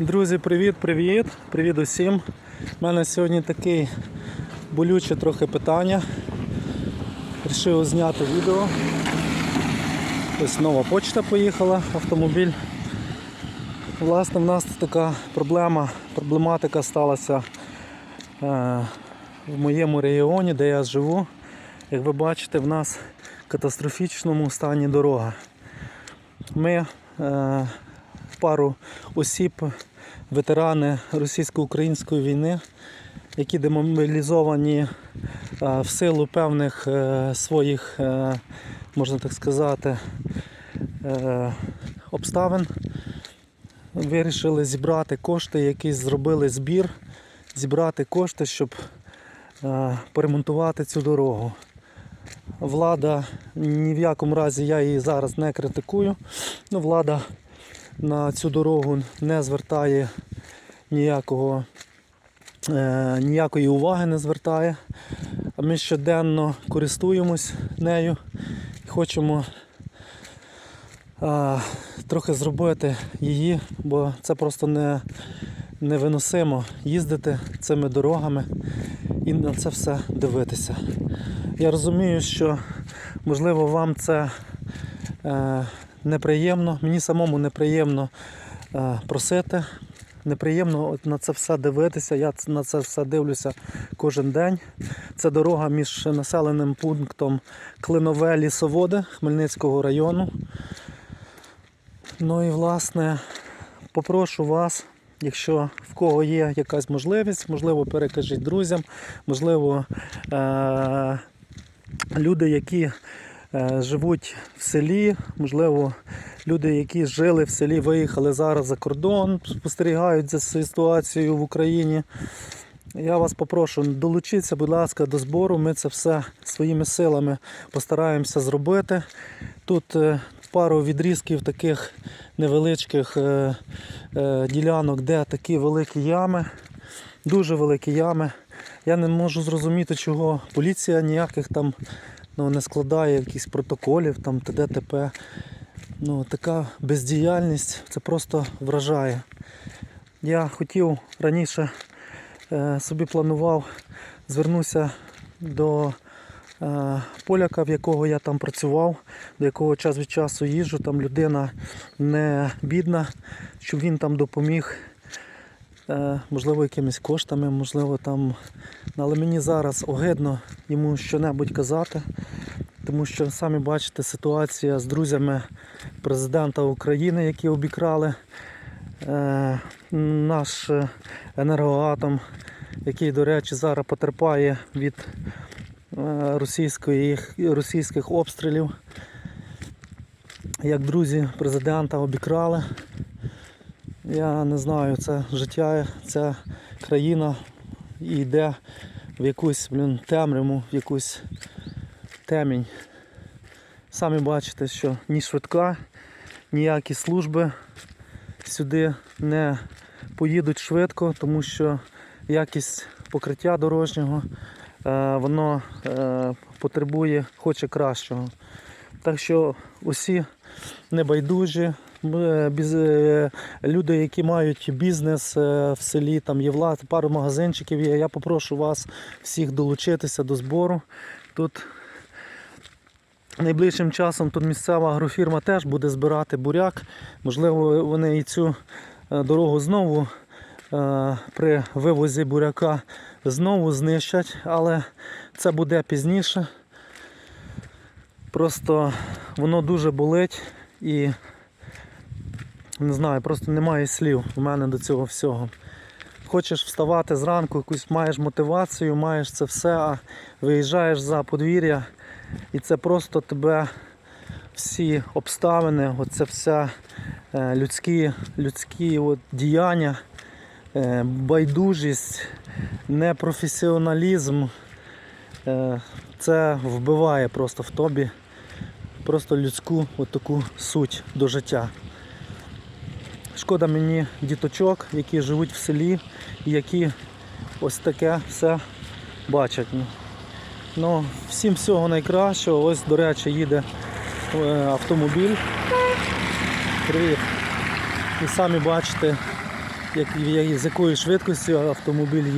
Друзі, привіт, привіт! Привіт усім. У мене сьогодні таке болюче трохи питання. Рішив зняти відео. Ось нова почта поїхала, автомобіль. Власне, в нас така проблема, проблематика сталася е, в моєму регіоні, де я живу. Як ви бачите, в нас в катастрофічному стані дорога. Ми е, пару осіб, ветерани російсько-української війни, які демобілізовані е, в силу певних е, своїх, е, можна так сказати, обставин. Вирішили зібрати кошти, якийсь зробили збір, зібрати кошти, щоб поремонтувати цю дорогу. Влада ні в якому разі я її зараз не критикую. Ну, влада на цю дорогу не звертає ніякого, е, ніякої уваги не звертає. А ми щоденно користуємось нею і хочемо е, трохи зробити її, бо це просто не, невиносимо їздити цими дорогами і на це все дивитися. Я розумію, що можливо вам це е, неприємно, мені самому неприємно е, просити, неприємно на це все дивитися. Я на це все дивлюся кожен день. Це дорога між населеним пунктом Клинове Лісоводи Хмельницького району. Ну і власне попрошу вас, якщо в кого є якась можливість, можливо, перекажіть друзям, можливо, е- люди, які живуть в селі, можливо, люди, які жили в селі, виїхали зараз за кордон, спостерігають за ситуацією в Україні. Я вас попрошу, долучіться, будь ласка, до збору. Ми це все своїми силами постараємося зробити. Тут е, пару відрізків таких невеличких е, е, ділянок, де такі великі ями, дуже великі ями. Я не можу зрозуміти, чого поліція ніяких там ну, не складає якихось протоколів, там т.д. Ну, така бездіяльність це просто вражає. Я хотів раніше е, собі планував звернутися до е, поляка, в якого я там працював, до якого час від часу їжджу, там людина не бідна, щоб він там допоміг. Е, можливо, якимись коштами, можливо, там. Ну, Але мені зараз огидно йому щонебудь казати, тому що самі бачите ситуація з друзями президента України, які обікрали е, наш е, енергоатом, який, до речі, зараз потерпає від російської, російських обстрілів. Як друзі президента обікрали. Я не знаю, це життя, ця країна йде в якусь блін, темряву, в якусь темінь. Самі бачите, що ні швидка, ніякі служби сюди не поїдуть швидко, тому що якість покриття дорожнього е, воно е, потребує, хоче кращого. Так що усі небайдужі, люди, які мають бізнес е, в селі, там є влад, пару магазинчиків є. Я попрошу вас всіх долучитися до збору. Тут найближчим часом тут місцева агрофірма теж буде збирати буряк. Можливо, вони і цю е, дорогу знову е, при вивозі буряка знову знищать, але це буде пізніше. Просто воно дуже болить і не знаю, просто немає слів у мене до цього всього. Хочеш вставати зранку, якусь маєш мотивацію, маєш це все, а виїжджаєш за подвір'я, і це просто тебе всі обставини, оце все людські, людські от діяння, е, байдужість, непрофесіоналізм. Е, це вбиває просто в тобі просто людську от суть до життя. Шкода мені діточок, які живуть в селі які ось таке все бачать. Ну, всім всього найкращого. Ось, до речі, їде е, автомобіль. Привіт. І самі бачите, як, з якою швидкістю автомобіль